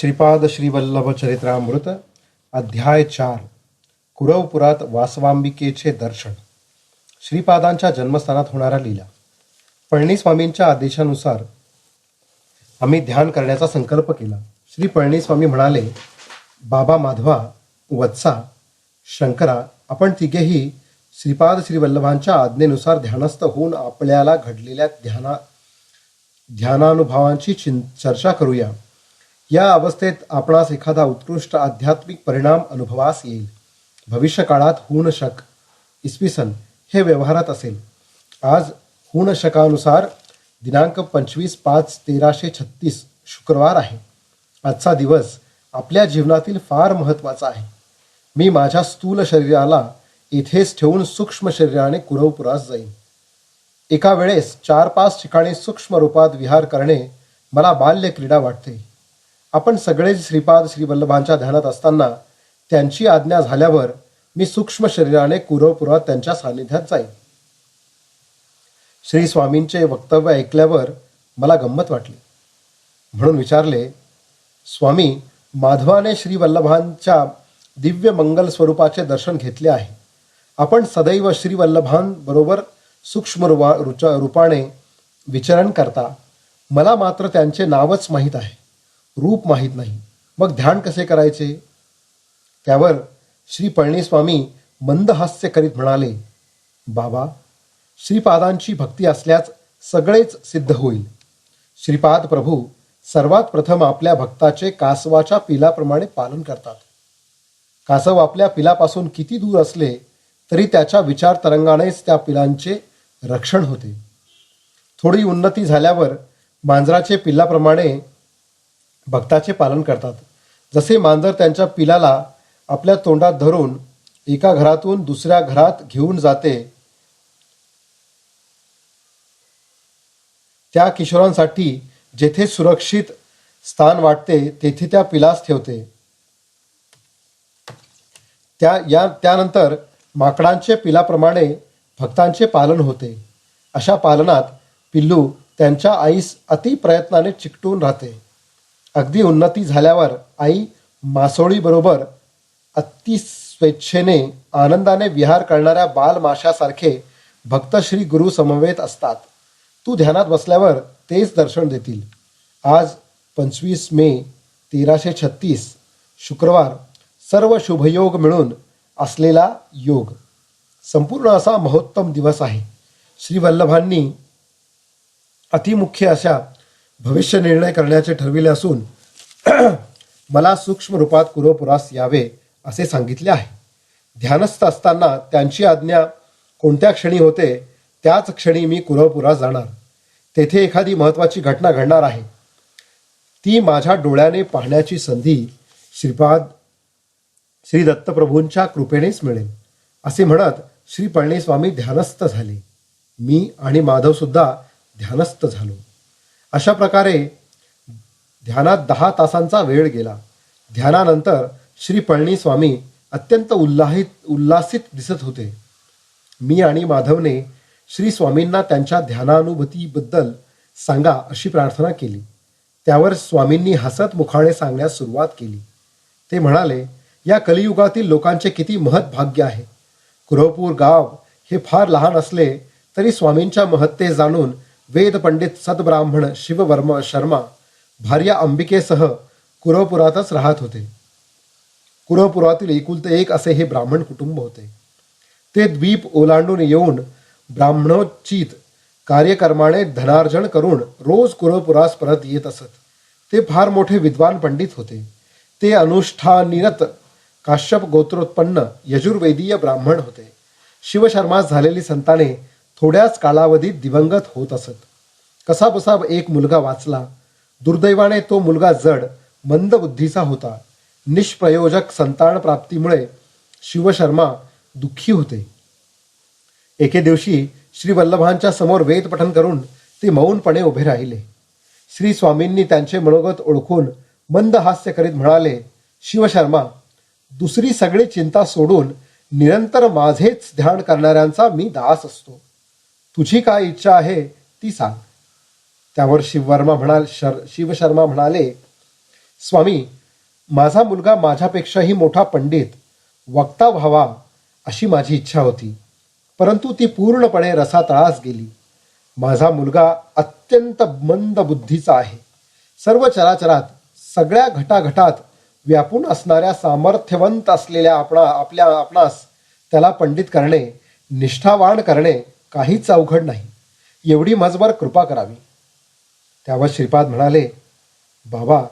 श्रीपाद श्रीवल्लभ चरित्रामृत अध्याय चार कुरवपुरात वासवांबिकेचे दर्शन. श्रीपादांच्या जन्मस्थानात होणारा लीला. पळणीस्वामींच्या आदेशानुसार आम्ही ध्यान करण्याचा संकल्प केला. श्री पळणीस्वामी म्हणाले बाबा माधवा वत्सा शंकरा आपण तिघेही श्रीपाद श्रीवल्लभांच्या आज्ञेनुसार ध्यानस्थ होऊन आपल्याला घडलेल्या ध्याना ध्यानानुभवांची चिं चर्चा करूया. या अवस्थेत आपणास एखादा उत्कृष्ट आध्यात्मिक परिणाम अनुभवास येईल. भविष्य काळात होऊन इसवी सन हे व्यवहारात असेल. आज हुनशकानुसार दिनांक पंचवीस पाच तेराशे छत्तीस शुक्रवार आहे. आजचा दिवस आपल्या जीवनातील फार महत्त्वाचा आहे. मी माझ्या स्थूल शरीराला इथेच ठेवून सूक्ष्म शरीराने कुरवपुरास जाईन. एका वेळेस चार पाच ठिकाणी सूक्ष्म रूपात विहार करणे मला बाल्य क्रीडा वाटते. आपण सगळेच श्रीपाद श्रीवल्लभांच्या ध्यानात असताना त्यांची आज्ञा झाल्यावर मी सूक्ष्म शरीराने कुरवपुरात त्यांच्या सानिध्यात जाईन. श्री स्वामींचे वक्तव्य ऐकल्यावर मला गंमत वाटली. म्हणून विचारले स्वामी माधवाने श्री वल्लभांच्या दिव्य मंगल स्वरूपाचे दर्शन घेतले आहे. आपण सदैव श्री वल्लभांबरोबर सूक्ष्म रूपा रुचा रूपाने विचरण करता. मला मात्र त्यांचे नावच माहीत आहे. रूप माहीत नाही. मग ध्यान कसे करायचे? त्यावर श्री पळणीस्वामी मंद हास्य करीत म्हणाले बाबा श्रीपादांची भक्ती असल्यास सगळेच सिद्ध होईल. श्रीपाद प्रभू सर्वात प्रथम आपल्या भक्ताचे कासवाच्या पिलाप्रमाणे पालन करतात. कासव आपल्या पिलापासून किती दूर असले तरी त्याच्या विचार तरंगानेच त्या पिलांचे रक्षण होते. थोडी उन्नती झाल्यावर मांजराचे पिल्लाप्रमाणे भक्ताचे पालन करतात. जसे मांजर त्यांच्या पिलाला आपल्या तोंडात धरून एका घरातून दुसऱ्या घरात घेऊन जाते त्या किशोरांसाठी जेथे सुरक्षित स्थान वाटते तेथे त्या पिलास ठेवते. त्या या त्यानंतर माकडांचे पिलाप्रमाणे भक्तांचे पालन होते. अशा पालनात पिल्लू त्यांच्या आईस अति प्रयत्नाने चिकटून राहते. अगदी उन्नती झाल्यावर आई मासोळीबरोबर अति स्वेच्छेने आनंदाने विहार करणाऱ्या बालमाशासारखे भक्त श्री गुरु समवेत असतात. तू ध्यानात बसल्यावर तेच दर्शन देतील. आज पंचवीस मे तेराशे छत्तीस शुक्रवार सर्व शुभयोग मिळून असलेला योग. संपूर्ण असा महोत्तम दिवस आहे. श्री वल्लभांनी अतिमुख्य अशा भविष्य निर्णय करण्याचे ठरविले असून मला सूक्ष्म रूपात कुरोपुरास यावे असे सांगितले आहे. ध्यानस्थ असताना त्यांची आज्ञा कोणत्या क्षणी होते त्याच क्षणी मी कुरवपुरास जाणार. तेथे एखादी महत्त्वाची घटना घडणार आहे. ती माझ्या डोळ्याने पाहण्याची संधी श्रीपाद श्री दत्तप्रभूंच्या कृपेनेच मिळेल असे म्हणत श्री पळणीस्वामी ध्यानस्थ झाले. मी आणि माधवसुद्धा ध्यानस्थ झालो. अशा प्रकारे ध्यानात दहा तासांचा वेळ गेला. ध्यानानंतर श्री पळणीस्वामी अत्यंत उल्लाहित उल्हासित दिसत होते. मी आणि माधवने श्री स्वामींना त्यांच्या ध्यानानुभूतीबद्दल सांगा अशी प्रार्थना केली. त्यावर स्वामींनी हसत मुखाने सांगण्यास सुरुवात केली. ते म्हणाले या कलियुगातील लोकांचे किती महत् भाग्य आहे. कुरवपूर गाव हे फार लहान असले तरी स्वामींच्या महत्ते जाणून वेद पंडित सद्ब्राह्मण शिववर्म शर्मा भार्या अंबिकेसह कुरवपुरातच राहत होते. कुरवपुरातील एकुलते एक असे हे ब्राह्मण कुटुंब होते. ते द्वीप ओलांडून येऊन ब्राह्मणोचित कार्यकर्माने धनार्जन करून रोज कुरवपुरास परत येत असत. ते फार मोठे विद्वान पंडित होते. ते अनुष्ठानिरत काश्यप गोत्रोत्पन्न यजुर्वेदीय ब्राह्मण होते. शिवशर्मास झालेली संताने थोड्याच कालावधीत दिवंगत होत असत. कसाबसा एक मुलगा वाचला. दुर्दैवाने तो मुलगा जड मंद बुद्धीचा होता. निष्प्रयोजक संतान प्राप्तीमुळे शिवशर्मा दुःखी होते. एके दिवशी श्री वल्लभांच्या समोर वेद पठन करून ते मौनपणे उभे राहिले. श्री स्वामींनी त्यांचे मनोगत ओळखून मंद हास्य करीत म्हणाले शिवशर्मा दुसरी सगळी चिंता सोडून निरंतर माझेच ध्यान करणाऱ्यांचा मी दास असतो. तुझी काय इच्छा आहे ती सांग. त्यावर शिववर्मा म्हणाल शर शिवशर्मा म्हणाले स्वामी माझा मुलगा माझ्यापेक्षाही मोठा पंडित वक्ता व्हावा अशी माझी इच्छा होती. परंतु ती पूर्णपणे रसातळास गेली. माझा मुलगा अत्यंत मंद बुद्धीचा आहे. सर्व चराचरात सगळ्या घटाघटात व्यापून असणाऱ्या सामर्थ्यवंत असलेल्या आपणा आपल्या आपणास त्याला पंडित करणे निष्ठावान करणे काहीच अवघड नाही. एवढी मजबर कृपा करावी. त्यावर श्रीपाद म्हणाले बाबा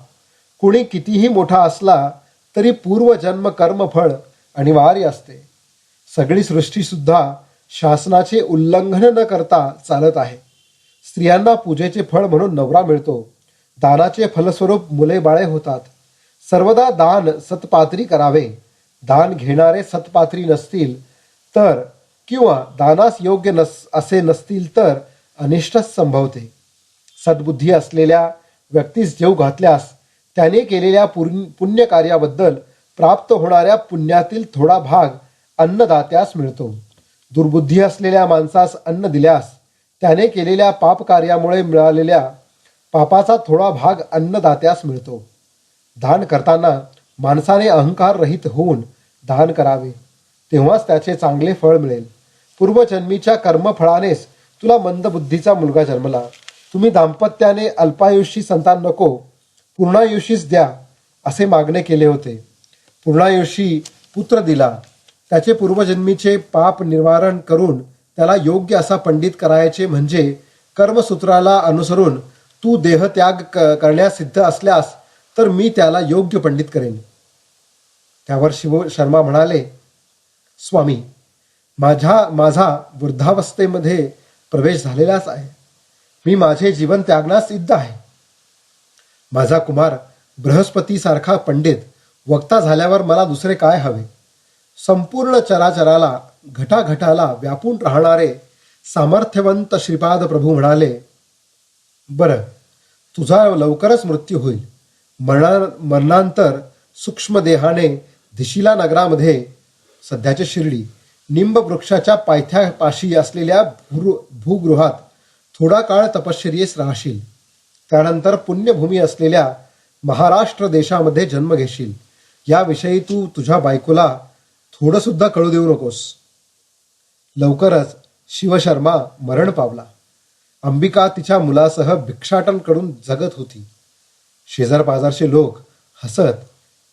कुणी कितीही मोठा असला तरी पूर्वजन्म कर्मफळ अनिवार्य असते. सगळी सृष्टीसुद्धा शासनाचे उल्लंघन न करता चालत आहे. स्त्रियांना पूजेचे फळ म्हणून नवरा मिळतो. दानाचे फलस्वरूप मुले बाळे होतात. सर्वदा दान सत्पात्री करावे. दान घेणारे सत्पात्री नसतील तर किंवा दानास योग्य नस असे नसतील तर अनिष्टच संभवते. सद्बुद्धी असलेल्या व्यक्तीस जेव घातल्यास त्याने केलेल्या पुण्य पुण्यकार्याबद्दल प्राप्त होणाऱ्या पुण्यातील थोडा भाग अन्नदात्यास मिळतो. दुर्बुद्धी असलेल्या माणसास अन्न दिल्यास त्याने केलेल्या पापकार्यामुळे मिळालेल्या पापाचा थोडा भाग अन्नदात्यास मिळतो. दान करताना माणसाने अहंकार रहित होऊन दान करावे. तेव्हाच त्याचे चांगले फळ मिळेल. पूर्वजन्मीच्या कर्मफळानेच तुला मंदबुद्धीचा मुलगा जन्मला. तुम्ही दाम्पत्याने अल्पायुषी संतान नको. पूर्णायुषीच द्या असे मागणे केले होते. पूर्णायुषी पुत्र दिला. त्याचे पूर्वजन्मीचे पाप निवारण करून त्याला योग्य असा पंडित करायचे म्हणजे कर्मसूत्राला अनुसरून तू देहत्याग क- करण्यास सिद्ध असल्यास तर मी त्याला योग्य पंडित करेन. त्यावर शिव शर्मा म्हणाले स्वामी माझ्या माझा वृद्धावस्थेमध्ये प्रवेश झालेलाच आहे. मी माझे जीवन त्यागण्यास सिद्ध आहे. माझा कुमार बृहस्पतीसारखा पंडित वक्ता झाल्यावर मला दुसरे काय हवे? संपूर्ण चराचराला घटाघटाला व्यापून राहणारे सामर्थ्यवंत श्रीपाद प्रभू म्हणाले बरं तुझा लवकरच मृत्यू होईल. मरणा मरणांतर सूक्ष्मदेहाने दिशिला नगरामध्ये सध्याचे शिर्डी. निंब वृक्षाच्या पायथ्यापाशी असलेल्या भूर भूगृहात थोडा काळ तपश्चर्येस राहशील. त्यानंतर पुण्यभूमी असलेल्या महाराष्ट्र देशामध्ये जन्म घेशील. याविषयी तू तुझ्या बायकोला थोडंसुद्धा कळू देऊ नकोस. लवकरच शिवशर्मा मरण पावला. अंबिका तिच्या मुलासह भिक्षाटनकडून जगत होती. शेजारपाजारचे लोक हसत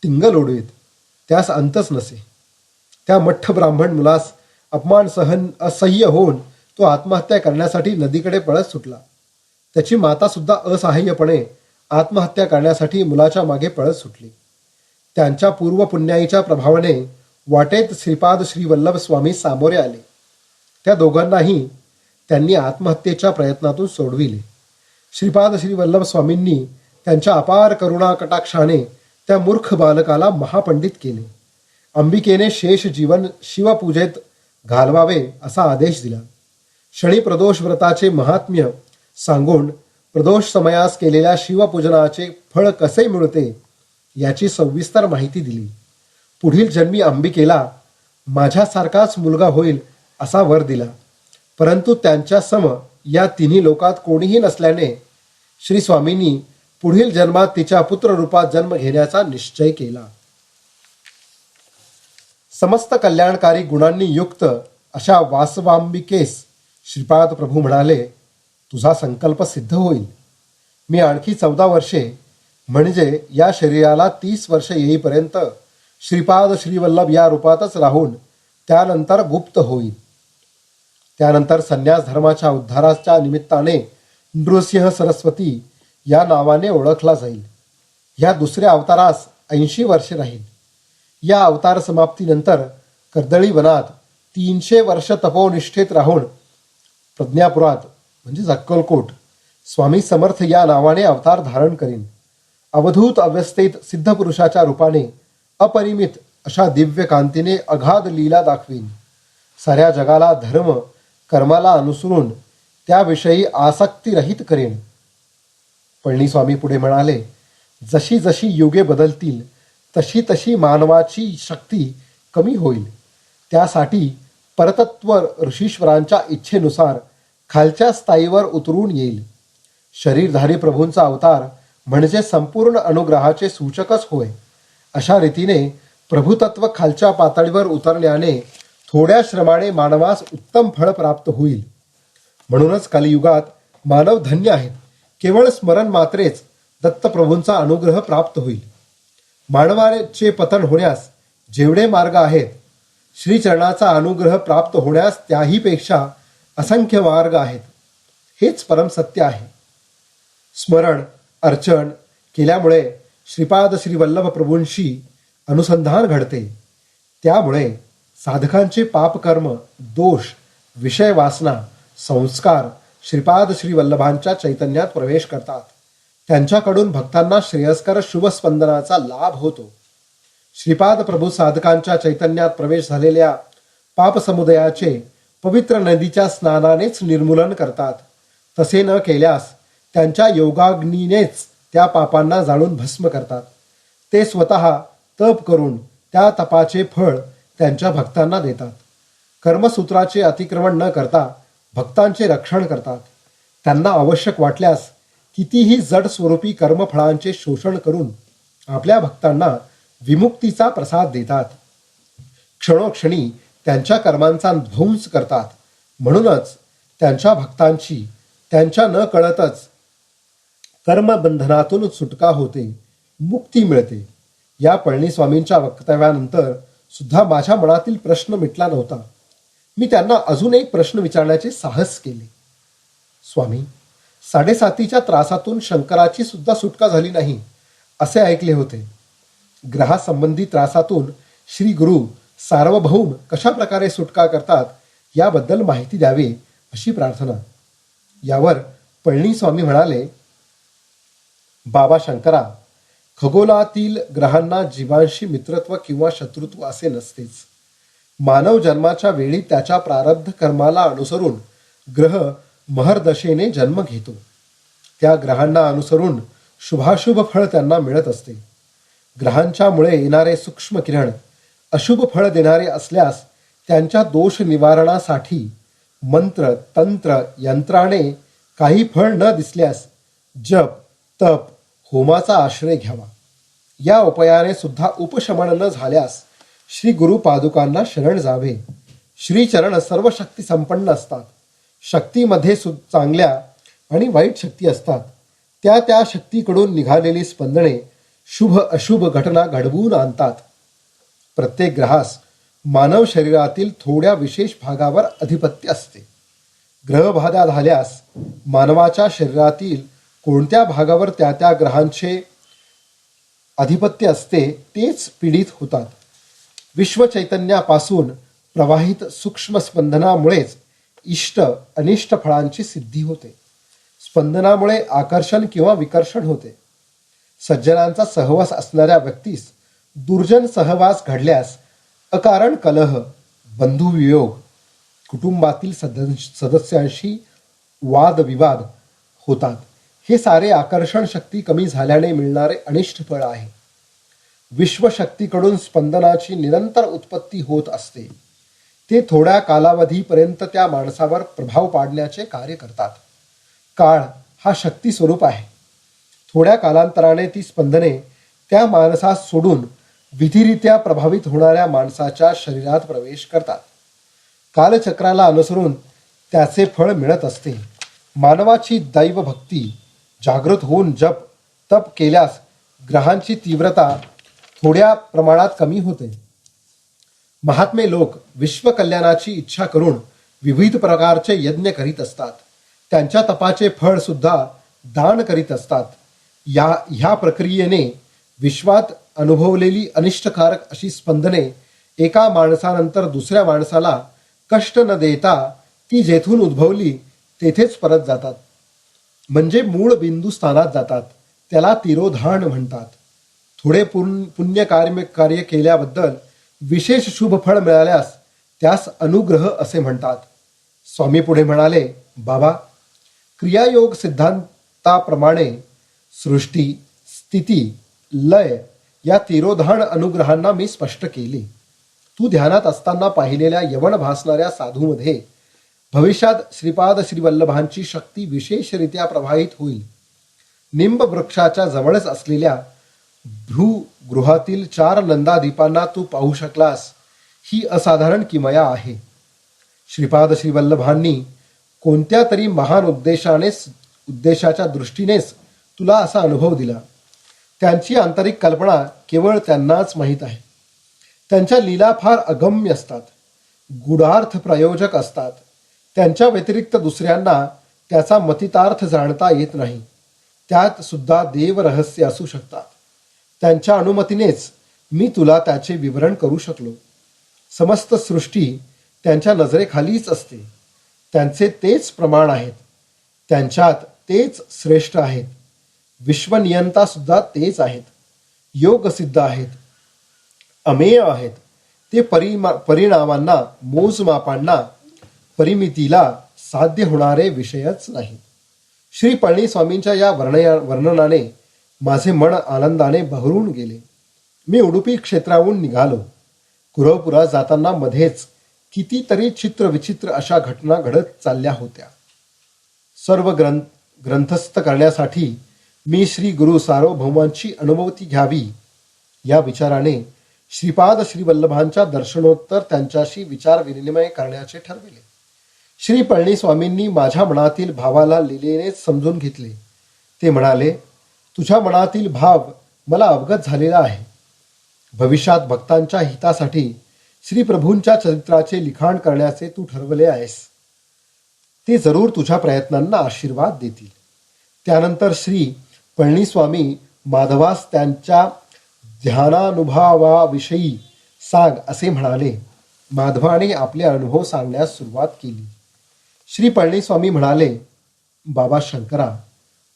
टिंगल उडवीत त्यास अंतच नसे. त्या मठ्ठ ब्राह्मण मुलास अपमान सहन असह्य होऊन तो आत्महत्या करण्यासाठी नदीकडे पळत सुटला. त्याची माता सुद्धा असहाय्यपणे आत्महत्या करण्यासाठी मुलाच्या मागे पळत सुटली. त्यांच्या पूर्व पुण्याईच्या प्रभावाने वाटेत श्रीपाद श्रीवल्लभ स्वामी सामोरे आले. त्या दोघांनाही त्यांनी आत्महत्येच्या प्रयत्नातून सोडविले. श्रीपाद श्रीवल्लभ स्वामींनी त्यांच्या अपार करुणा कटाक्षाने त्या मूर्ख बालकाला महापंडित केले. अंबिकेने शेष जीवन शिवपूजेत घालवावे असा आदेश दिला. शनी प्रदोष व्रताचे महात्म्य सांगून प्रदोष समयास केलेल्या शिवपूजनाचे फळ कसे मिळते याची सविस्तर माहिती दिली. पुढील जन्मी अंबिकेला माझ्यासारखाच मुलगा होईल असा वर दिला. परंतु त्यांच्या सम या तिन्ही लोकात कोणीही नसल्याने श्री स्वामींनी पुढील जन्मात तिच्या पुत्ररूपात जन्म घेण्याचा निश्चय केला. समस्त कल्याणकारी गुणांनी युक्त अशा वासवांबिकेस श्रीपाद प्रभू म्हणाले तुझा संकल्प सिद्ध होईल. मी आणखी चौदा वर्षे म्हणजे या शरीराला तीस वर्ष येईपर्यंत श्रीपाद श्रीवल्लभ या रूपातच राहून त्यानंतर गुप्त होईल. त्यानंतर संन्यास धर्माच्या उद्धाराच्या निमित्ताने नृसिंह सरस्वती या नावाने ओळखला जाईल. ह्या दुसऱ्या अवतारास ऐंशी वर्षे राहील. या अवतार समाप्तीनंतर कर्दळी वनात तीनशे वर्ष तपोनिष्ठेत राहून प्रज्ञापुरात म्हणजे अक्कलकोट स्वामी समर्थ या नावाने अवतार धारण करीन. अवधूत अवस्थेत सिद्धपुरुषाच्या रूपाने अपरिमित अशा दिव्य कांतीने अगाध लीला दाखवीन. साऱ्या जगाला धर्म कर्माला अनुसरून त्याविषयी आसक्तीरहित करेन. पळणीस्वामी पुढे म्हणाले जशी जशी युगे बदलतील तशी तशी मानवाची शक्ती कमी होईल. त्यासाठी परतत्वर ऋषीश्वरांच्या इच्छेनुसार खालच्या स्थायीवर उतरून येईल. शरीरधारी प्रभूंचा अवतार म्हणजे संपूर्ण अनुग्रहाचे सूचकच होय. अशा रीतीने प्रभुतत्व खालच्या पातळीवर उतरल्याने थोड्या श्रमाने मानवास उत्तम फळ प्राप्त होईल. म्हणूनच कलियुगात मानव धन्य आहेत. केवळ स्मरण मात्रेच दत्तप्रभूंचा अनुग्रह प्राप्त होईल. मानवाचे पतन होण्यास जेवढे मार्ग आहेत श्रीचरणाचा अनुग्रह प्राप्त होण्यास त्याहीपेक्षा असंख्य मार्ग आहेत. हेच परम सत्य आहे. स्मरण अर्चन केल्यामुळे श्रीपाद श्री वल्लभ प्रभूंशी अनुसंधान घडते. त्यामुळे साधकांचे पापकर्म दोष विषय वासना संस्कार श्रीपाद श्री वल्लभांच्या चैतन्यात प्रवेश करतात. त्यांच्याकडून भक्तांना श्रेयस्कर शुभस्पंदनाचा लाभ होतो. श्रीपाद प्रभू साधकांच्या चैतन्यात प्रवेश झालेल्या पापसमुदयाचे पवित्र नदीच्या स्नानानेच निर्मूलन करतात. तसे न केल्यास त्यांच्या योगाग्नीनेच त्या पापांना जाळून भस्म करतात. ते स्वतः तप करून त्या तपाचे फळ त्यांच्या भक्तांना देतात. कर्मसूत्राचे अतिक्रमण न करता भक्तांचे रक्षण करतात. त्यांना आवश्यक वाटल्यास कितीही जड स्वरूपी कर्मफळांचे शोषण करून आपल्या भक्तांना विमुक्तीचा प्रसाद देतात. क्षणोक्षणी त्यांच्या कर्मांचा ध्वंस करतात. म्हणूनच त्यांच्या भक्तांची त्यांच्या न कळतच कर्मबंधनातून सुटका होते मुक्ती मिळते. या पळणीस्वामींच्या वक्तव्यानंतर सुद्धा माझ्या मनातील प्रश्न मिटला नव्हता. मी त्यांना अजून एक प्रश्न विचारण्याचे साहस केले. स्वामी साडेसातीच्या त्रासातून शंकराची सुद्धा सुटका झाली नाही असे ऐकले होते. ग्रहासंबंधी त्रासातून श्री गुरु सार्वभौम कशा प्रकारे सुटका करतात याबद्दल माहिती द्यावी अशी प्रार्थना. यावर पळणीस्वामी म्हणाले बाबा शंकरा खगोलातील ग्रहांना जीवांशी मित्रत्व किंवा शत्रुत्व असे नसतेच. मानव जन्माच्या वेळी त्याच्या प्रारब्ध कर्माला अनुसरून ग्रह महर्दशेने जन्म घेतो. त्या ग्रहांना अनुसरून शुभाशुभ फळ त्यांना मिळत असते. ग्रहांच्यामुळे येणारे सूक्ष्म किरण अशुभ फळ देणारे असल्यास त्यांच्या दोष निवारणासाठी मंत्र तंत्र यंत्राने काही फळ न दिसल्यास जप तप होमाचा आश्रय घ्यावा. या उपायाने सुद्धा उपशमन न झाल्यास श्री गुरु पादुकांना शरण जावे. श्रीचरण सर्व शक्ती संपन्न असतात. शक्तीमध्ये सु चांगल्या आणि वाईट शक्ती असतात. त्या त्या शक्तीकडून निघालेली स्पंदने शुभ अशुभ घटना घडवून आणतात. प्रत्येक ग्रहास मानव शरीरातील थोड्या विशेष भागावर अधिपत्य असते. ग्रहबाधा झाल्यास मानवाच्या शरीरातील कोणत्या भागावर त्या त्या ग्रहांचे अधिपत्य असते तेच पीडित होतात. विश्वचैतन्यापासून प्रवाहित सूक्ष्म स्पंदनामुळेच इष्ट अनिष्ट फळांची सिद्धी होते. स्पंदनामुळे आकर्षण किंवा विकर्षण होते. सज्जनांचा सहवास असणाऱ्या व्यक्तीस दुर्जन सहवास घडल्यास अकारण कलह बंधुवियोग कुटुंबातील सद सदस्यांशी वादविवाद होतात. हे सारे आकर्षण शक्ती कमी झाल्याने मिळणारे अनिष्ट फळ आहे. विश्वशक्तीकडून स्पंदनाची निरंतर उत्पत्ती होत असते. ते थोड्या कालावधीपर्यंत त्या माणसावर प्रभाव पाडण्याचे कार्य करतात. काळ हा शक्ती स्वरूप आहे. थोड्या कालांतराने ती स्पंदने त्या माणसास सोडून विधिरित्या प्रभावित होणाऱ्या माणसाच्या शरीरात प्रवेश करतात. कालचक्राला अनुसरून त्याचे फळ मिळत असते. मानवाची दैवभक्ती जागृत होऊन जप तप केल्यास ग्रहांची तीव्रता थोड्या प्रमाणात कमी होते. महात्मे लोक विश्वकल्याणाची इच्छा करून विविध प्रकारचे यज्ञ करीत असतात. त्यांच्या तपाचे फळ सुद्धा दान करीत असतात. या ह्या प्रक्रियेने विश्वात अनुभवलेली अनिष्टकारक अशी स्पंदने एका माणसानंतर दुसऱ्या माणसाला कष्ट न देता ती जेथून उद्भवली तेथेच परत जातात. म्हणजे मूळ बिंदू स्थानात जातात. त्याला तिरोधान म्हणतात. थोडे पुण्य कार्य कार्य केल्याबद्दल विशेष शुभ फळ मिळाल्यास त्यास अनुग्रह असे म्हणतात. स्वामी पुढे म्हणाले बाबा क्रियायोग सिद्धांताप्रमाणे सृष्टी स्थिती लय या तिरोधान अनुग्रहांना मी स्पष्ट केले. तू ध्यानात असताना पाहिलेल्या यवन भासणाऱ्या साधूमध्ये भविष्यात श्रीपाद श्रीवल्लभांची शक्ती विशेषरित्या प्रवाहित होईल. निंब वृक्षाच्या जवळच असलेल्या भ्रूगृहातील चार नंदादीपांना तू पाहू शकलास. ही असाधारण किमया आहे. श्रीपाद श्रीवल्लभांनी कोणत्या तरी महान उद्देशानेच उद्देशाच्या दृष्टीनेच तुला असा अनुभव दिला? त्यांची आंतरिक कल्पना केवळ त्यांनाच माहीत आहे. त्यांच्या लीला फार अगम्य असतात. गुढार्थ प्रयोजक असतात. त्यांच्या व्यतिरिक्त दुसऱ्यांना त्याचा मतितार्थ जाणता येत नाही. त्यात सुद्धा देवरहस्य असू शकतात त्यांच्या अनुमतीनेच मी तुला त्याचे विवरण करू शकलो. समस्त सृष्टी त्यांच्या नजरेखालीच असते. त्यांचे तेच प्रमाण आहेत. त्यांच्यात तेच श्रेष्ठ आहेत. विश्वनियंता सुद्धा तेच आहेत. योगसिद्ध आहेत. अमेय आहेत. ते परिमा परिणामांना मोजमापांना परिमितीला साध्य होणारे विषयच नाहीत श्री पळणीस्वामींच्या या वर्णया वर्णनाने माझे मन आनंदाने बहरून गेले. मी उडुपी क्षेत्राहून निघालो. कुरवपुरा जाताना मध्येच कितीतरी चित्र विचित्र अशा घटना घडत चालल्या होत्या. सर्व ग्रंथ ग्रंथस्थ करण्यासाठी मी श्री गुरु सार्वभौमांची अनुभूती घ्यावी या विचाराने श्रीपाद श्रीवल्लभांच्या दर्शनोत्तर त्यांच्याशी विचार विनिमय करण्याचे ठरविले. श्री पळणीस्वामींनी माझ्या मनातील भावाला लिलेनेच समजून घेतले. ते म्हणाले तुझ्या मनातील भाव मला अवगत झालेला आहे. भविष्यात भक्तांच्या हितासाठी श्री प्रभूंच्या चरित्राचे लिखाण करण्याचे तू ठरवले आहेस. ते जरूर तुझ्या प्रयत्नांना आशीर्वाद देतील. त्यानंतर श्री पळणीस्वामी माधवास त्यांच्या ध्यानानुभवाविषयी सांग असे म्हणाले. माधवाने आपले अनुभव सांगण्यास सुरुवात केली. श्री पळणीस्वामी म्हणाले बाबा शंकरा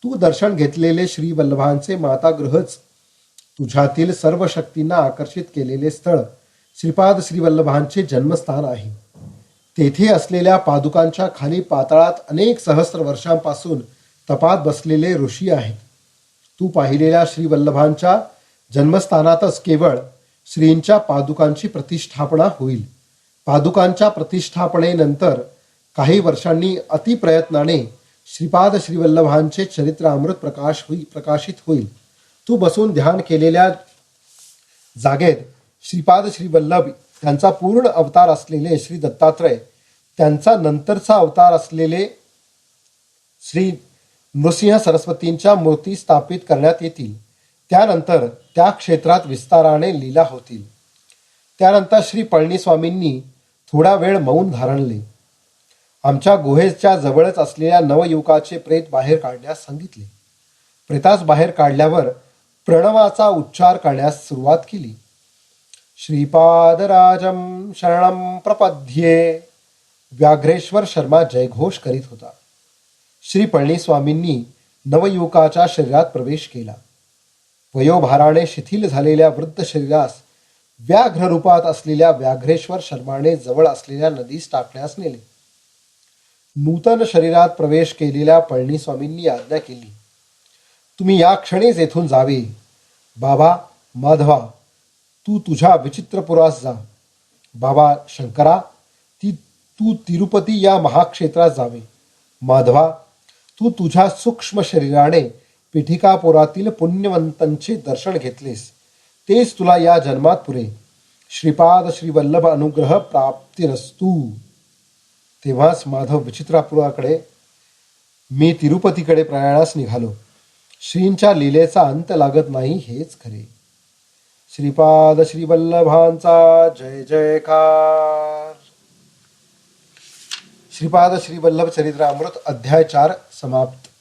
तू दर्शन घेतलेले श्री वल्लभांचे मातागृहच तुझ्यातील सर्व शक्तींना आकर्षित केलेले स्थळ श्रीपाद श्रीवल्लभांचे जन्मस्थान आहे. तेथे असलेल्या पादुकांच्या खाली पाताळात अनेक सहस्र वर्षांपासून तपात बसलेले ऋषी आहेत. तू पाहिलेल्या श्रीवल्लभांच्या जन्मस्थानातच केवळ श्रींच्या पादुकांची प्रतिष्ठापना होईल. पादुकांच्या प्रतिष्ठापनेनंतर काही वर्षांनी अतिप्रयत्नाने श्रीपाद श्रीवल्लभांचे चरित्र अमृत प्रकाश होई प्रकाशित होईल. तू बसून ध्यान केलेल्या जागेत श्रीपाद श्रीवल्लभ त्यांचा पूर्ण अवतार असलेले श्री दत्तात्रय त्यांचा नंतरचा अवतार असलेले श्री नृसिंह सरस्वतींच्या मूर्ती स्थापित करण्यात येतील. त्यानंतर त्या क्षेत्रात विस्ताराने लीला होतील. त्यानंतर श्री पळणीस्वामींनी थोडा वेळ मौन धारणले आमच्या गुहेच्या जवळच असलेल्या नवयुवकाचे प्रेत बाहेर काढण्यास सांगितले. प्रेतास बाहेर काढल्यावर प्रणवाचा उच्चार करण्यास सुरुवात केली. श्रीपादराजम शरणम प्रपद्ये व्याघ्रेश्वर शर्मा जयघोष करीत होता. श्री पळणीस्वामींनी नवयुवकाच्या शरीरात प्रवेश केला. वयोभाराने शिथिल झालेल्या वृद्ध शरीरास व्याघ्र रूपात असलेल्या व्याघ्रेश्वर शर्माने जवळ असलेल्या नदीस टाकण्यास नेले. नूतन शरीरात प्रवेश केलेल्या पळणीस्वामींनी आज्ञा केली. तुम्ही या क्षणीच येथून जावे. बाबा माधवा तू तुझ्या विचित्रपुरास जा. बाबा शंकरा ती तू तिरुपती या महाक्षेत्रात जावे. माधवा तू तुझ्या सूक्ष्म शरीराने पिठिकापुरातील पुण्यवंतांचे दर्शन घेतलेस. तेच तुला या जन्मात पुरे. श्रीपाद श्रीवल्लभ अनुग्रह प्राप्तिरस्तू. तेव्हाच माधव विचित्रापुराकडे मी तिरुपतीकडे प्रयाणास निघालो. श्रींच्या लीलेचा अंत लागत नाही हेच खरे. श्रीपाद श्रीवल्लभांचा जय जयकार. श्रीपाद श्रीवल्लभ चरित्रामृत अध्याय चार समाप्त.